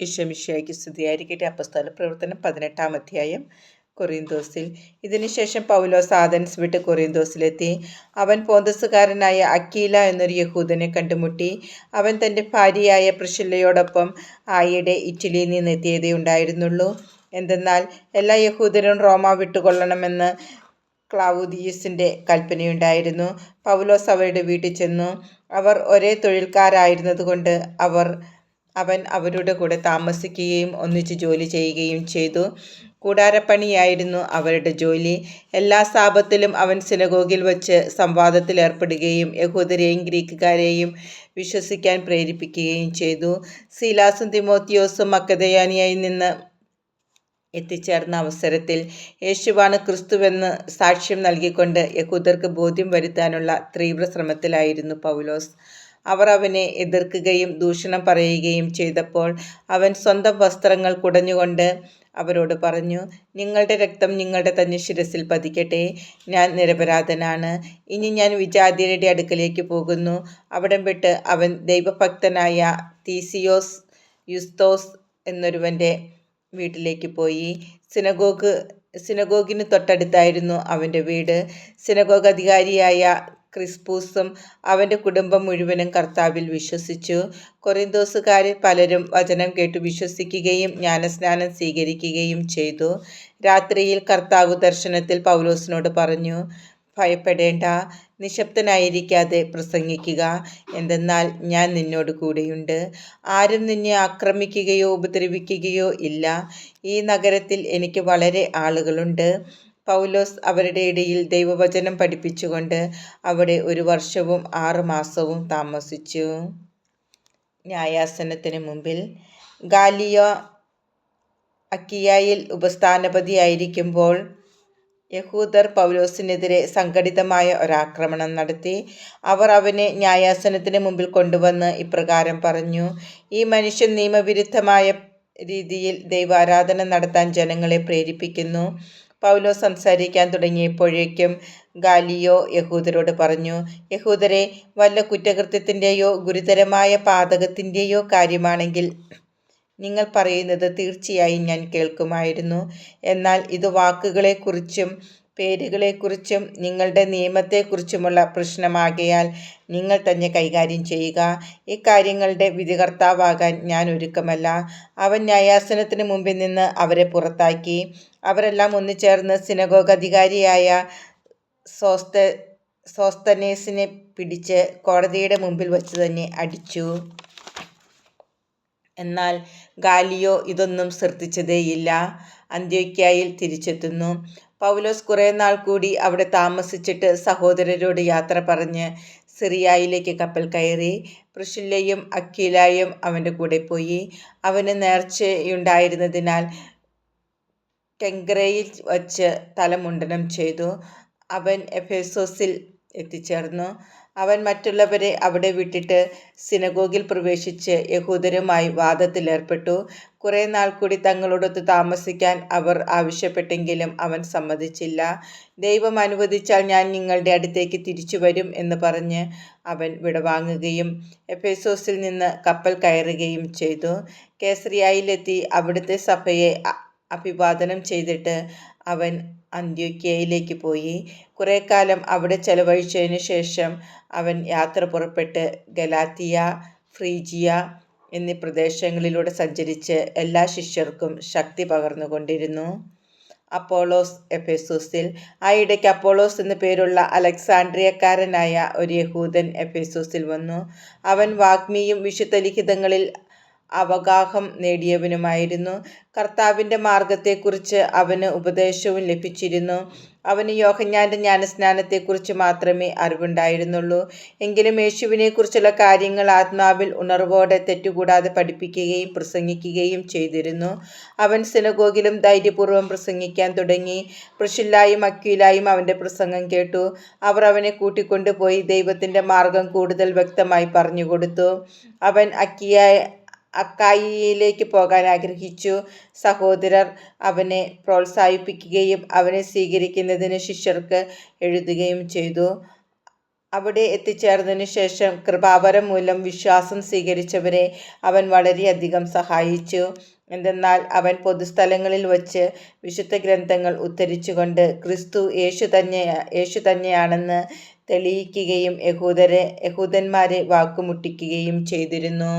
ഈശോമിശിയായിക്ക് സ്തുതിയായിരിക്കട്ടെ. അപ്പസ്ഥല പ്രവർത്തനം പതിനെട്ടാം അധ്യായം കൊറിയന്തോസിൽ ഇതിനുശേഷം പൗലോസ് ആഥൻസ് വിട്ട് കൊറിയന്തോസിലെത്തി അവൻ പോന്തസുകാരനായ അക്കീല എന്നൊരു യഹൂദനെ കണ്ടുമുട്ടി. അവൻ തന്റെ ഭാര്യയായ പ്രിഷില്ലയോടൊപ്പം ആയിടെ ഇറ്റലിയിൽ നിന്ന് എത്തിയതേ ഉണ്ടായിരുന്നുള്ളൂ. എന്തെന്നാൽ എല്ലാ യഹൂദരും റോമ വിട്ടുകൊള്ളണമെന്ന് ക്ലാവുദിയസിന്റെ കൽപ്പനയുണ്ടായിരുന്നു. പൗലോസ് അവരുടെ വീട്ടിൽ ചെന്നു. അവർ ഒരേ തൊഴിൽക്കാരായിരുന്നതുകൊണ്ട് അവർ അവൻ അവരുടെ കൂടെ താമസിക്കുകയും ഒന്നിച്ച് ജോലി ചെയ്യുകയും ചെയ്തു. കൂടാരപ്പണിയായിരുന്നു അവരുടെ ജോലി. എല്ലാ സാപത്തിലും അവൻ സിനഗോഗിൽ വച്ച് സംവാദത്തിൽ ഏർപ്പെടുകയും യഹൂദരെയും ഗ്രീക്കുകാരെയും വിശ്വസിക്കാൻ പ്രേരിപ്പിക്കുകയും ചെയ്തു. സീലാസും തിമോത്തിയോസും മക്കതയാനിയായി നിന്ന് എത്തിച്ചേർന്ന അവസരത്തിൽ യേശുവാണ് ക്രിസ്തുവെന്ന് സാക്ഷ്യം നൽകിക്കൊണ്ട് യഹൂദർക്ക് ബോധ്യം വരുത്താനുള്ള തീവ്ര ശ്രമത്തിലായിരുന്നു പൗലോസ്. അവർ അവനെ എതിർക്കുകയും ദൂഷണം പറയുകയും ചെയ്തപ്പോൾ അവൻ സ്വന്തം വസ്ത്രങ്ങൾ കുടഞ്ഞുകൊണ്ട് അവരോട് പറഞ്ഞു നിങ്ങളുടെ രക്തം നിങ്ങളുടെ തന്നെ ശിരസിൽ പതിക്കട്ടെ. ഞാൻ നിരപരാധനാണ്. ഇനി ഞാൻ വിജാതിയരുടെ അടുക്കലേക്ക് പോകുന്നു. അവിടം വിട്ട് അവൻ ദൈവഭക്തനായ തീസിയോസ് യുസ്തോസ് എന്നൊരുവന്റെ വീട്ടിലേക്ക് പോയി. സിനഗോഗ് സിനഗോഗിന് തൊട്ടടുത്തായിരുന്നു അവന്റെ വീട്. സിനഗോഗ് അധികാരിയായ ക്രിസ്പൂസും അവന്റെ കുടുംബം മുഴുവനും കർത്താവിൽ വിശ്വസിച്ചു. കൊറിന്തോസുകാരിൽ പലരും വചനം കേട്ടു വിശ്വസിക്കുകയും ജ്ഞാനസ്നാനം സ്വീകരിക്കുകയും ചെയ്തു. രാത്രിയിൽ കർത്താവ് ദർശനത്തിൽ പൗലോസിനോട് പറഞ്ഞു ഭയപ്പെടേണ്ട നിശബ്ദനായിരിക്കാതെ പ്രസംഗിക്കുക. എന്തെന്നാൽ ഞാൻ നിന്നോട് കൂടെയുണ്ട്. ആരും നിന്നെ ആക്രമിക്കുകയോ ഉപദ്രവിക്കുകയോ ഇല്ല. ഈ നഗരത്തിൽ എനിക്ക് വളരെ ആളുകളുണ്ട്. പൗലോസ് അവരുടെ ഇടയിൽ ദൈവവചനം പഠിപ്പിച്ചുകൊണ്ട് അവിടെ ഒരു വർഷവും ആറ് മാസവും താമസിച്ചു. ന്യായാസനത്തിന് മുമ്പിൽ ഗാലിയോ അക്കിയായിൽ ഉപസ്ഥാനപതിയായിരിക്കുമ്പോൾ യഹൂദർ പൗലോസിനെതിരെ സംഘടിതമായ ഒരാക്രമണം നടത്തി. അവർ അവനെ ന്യായാസനത്തിന് മുമ്പിൽ കൊണ്ടുവന്ന് ഇപ്രകാരം പറഞ്ഞു ഈ മനുഷ്യൻ നിയമവിരുദ്ധമായ രീതിയിൽ ദൈവാരാധന നടത്താൻ ജനങ്ങളെ പ്രേരിപ്പിക്കുന്നു. പൗലോ സംസാരിക്കാൻ തുടങ്ങിയപ്പോഴേക്കും ഗാലിയോ യഹൂദരോട് പറഞ്ഞു യഹൂദരെ വല്ല കുറ്റകൃത്യത്തിന്റെയോ ഗുരുതരമായ പാതകത്തിന്റെയോ കാര്യമാണെങ്കിൽ നിങ്ങൾ പറയുന്നത് തീർച്ചയായും ഞാൻ കേൾക്കുമായിരുന്നു. എന്നാൽ ഇത് വാക്കുകളെക്കുറിച്ചും പേരുകളെക്കുറിച്ചും നിങ്ങളുടെ നിയമത്തെക്കുറിച്ചുമുള്ള പ്രശ്നമാകയാൽ നിങ്ങൾ തന്നെ കൈകാര്യം ചെയ്യുക. ഇക്കാര്യങ്ങളുടെ വിധികർത്താവാകാൻ ഞാൻ ഒരുക്കമല്ല. അവൻ ന്യായാസനത്തിന് മുമ്പിൽ നിന്ന് അവരെ പുറത്താക്കി. അവരെല്ലാം ഒന്നുചേർന്ന് സിനഗോഗ് അധികാരിയായ സോസ്ത സോസ്തനേസിനെ പിടിച്ച് കോടതിയുടെ മുമ്പിൽ വച്ച് തന്നെ അടിച്ചു. എന്നാൽ ഗാലിയോ ഇതൊന്നും ശ്രദ്ധിച്ചതേയില്ല. അന്ത്യോക്യായിൽ തിരിച്ചെത്തുന്നു. പൗലോസ് കുറേ നാൾ കൂടി അവിടെ താമസിച്ചിട്ട് സഹോദരരോട് യാത്ര പറഞ്ഞ് സിറിയായിലേക്ക് കപ്പൽ കയറി പ്രഷില്ലയും അക്കീലായും അവന്റെ കൂടെ പോയി. അവന് നേർച്ചയുണ്ടായിരുന്നതിനാൽ കെങ്ക്രയിൽ വച്ച് തലമുണ്ടനം ചെയ്തു. അവൻ എഫേസോസിൽ എത്തിച്ചേർന്നു. അവൻ മറ്റുള്ളവരെ അവിടെ വിട്ടിട്ട് സിനഗോഗിൽ പ്രവേശിച്ച് യഹൂദരുമായി വാദത്തിലേർപ്പെട്ടു കുറേ നാൾ കൂടി തങ്ങളോടൊത്ത് താമസിക്കാൻ അവർ ആവശ്യപ്പെട്ടെങ്കിലും അവൻ സമ്മതിച്ചില്ല. ദൈവം അനുവദിച്ചാൽ ഞാൻ നിങ്ങളുടെ അടുത്തേക്ക് തിരിച്ചു വരും എന്ന് പറഞ്ഞ് അവൻ വിടവാങ്ങുകയും എഫേസോസിൽ നിന്ന് കപ്പൽ കയറുകയും ചെയ്തു. കേസറിയായിലെത്തി അവിടുത്തെ സഭയെ അഭിവാദനം ചെയ്തിട്ട് അവൻ അന്ത്യോക്യയിലേക്ക് പോയി. കാലം അവിടെ ചെലവഴിച്ചതിന് ശേഷം അവൻ യാത്ര പുറപ്പെട്ട് ഗലാത്തിയ ഫ്രീജിയ എന്നീ പ്രദേശങ്ങളിലൂടെ സഞ്ചരിച്ച് എല്ലാ ശിഷ്യർക്കും ശക്തി പകർന്നുകൊണ്ടിരുന്നു. അപ്പോളോസ് എഫേസൂസിൽ ആ ഇടയ്ക്ക് അപ്പോളോസ് എന്നു പേരുള്ള അലക്സാണ്ട്രിയക്കാരനായ ഒരു യഹൂദൻ എഫേസൂസിൽ വന്നു. അവൻ വാഗ്മിയും വിശുദ്ധ ലിഖിതങ്ങളിൽ അവഗാഹം നേടിയവനുമായിരുന്നു. കർത്താവിന്റെ മാർഗത്തെക്കുറിച്ച് അവന് ഉപദേശവും ലഭിച്ചിരുന്നു. അവന് യോഹഞ്ഞാന്റെ ജ്ഞാനസ്നാനത്തെക്കുറിച്ച് മാത്രമേ അറിവുണ്ടായിരുന്നുള്ളൂ. എങ്കിലും യേശുവിനെക്കുറിച്ചുള്ള കാര്യങ്ങൾ ആത്മാവിൽ ഉണർവോടെ തെറ്റുകൂടാതെ പഠിപ്പിക്കുകയും പ്രസംഗിക്കുകയും ചെയ്തിരുന്നു. അവൻ സിനഗോഗിലും ധൈര്യപൂർവം പ്രസംഗിക്കാൻ തുടങ്ങി. പ്രഷില്ലായും അക്വിലായും അവന്റെ പ്രസംഗം കേട്ടു. അവർ അവനെ കൂട്ടിക്കൊണ്ടുപോയി ദൈവത്തിന്റെ മാർഗം കൂടുതൽ വ്യക്തമായി പറഞ്ഞുകൊടുത്തു. അവൻ അക്കിയ അക്കായിയിലേക്ക് പോകാൻ ആഗ്രഹിച്ചു സഹോദരർ അവനെ പ്രോത്സാഹിപ്പിക്കുകയും അവനെ സ്വീകരിക്കുന്നതിന് ശിഷ്യർക്ക് എഴുതുകയും ചെയ്തു അവിടെ എത്തിച്ചേർന്നതിനു ശേഷം കൃപാവരം മൂലം വിശ്വാസം സ്വീകരിച്ചവരെ അവൻ വളരെയധികം സഹായിച്ചു. എന്തെന്നാൽ അവൻ പൊതുസ്ഥലങ്ങളിൽ വച്ച് വിശുദ്ധ ഗ്രന്ഥങ്ങൾ ഉദ്ധരിച്ചുകൊണ്ട് ക്രിസ്തു യേശു തന്നെ യേശു തന്നെയാണെന്ന് തെളിയിക്കുകയും യഹൂദരെ യഹൂദന്മാരെ വാക്കുമുട്ടിക്കുകയും ചെയ്തിരുന്നു.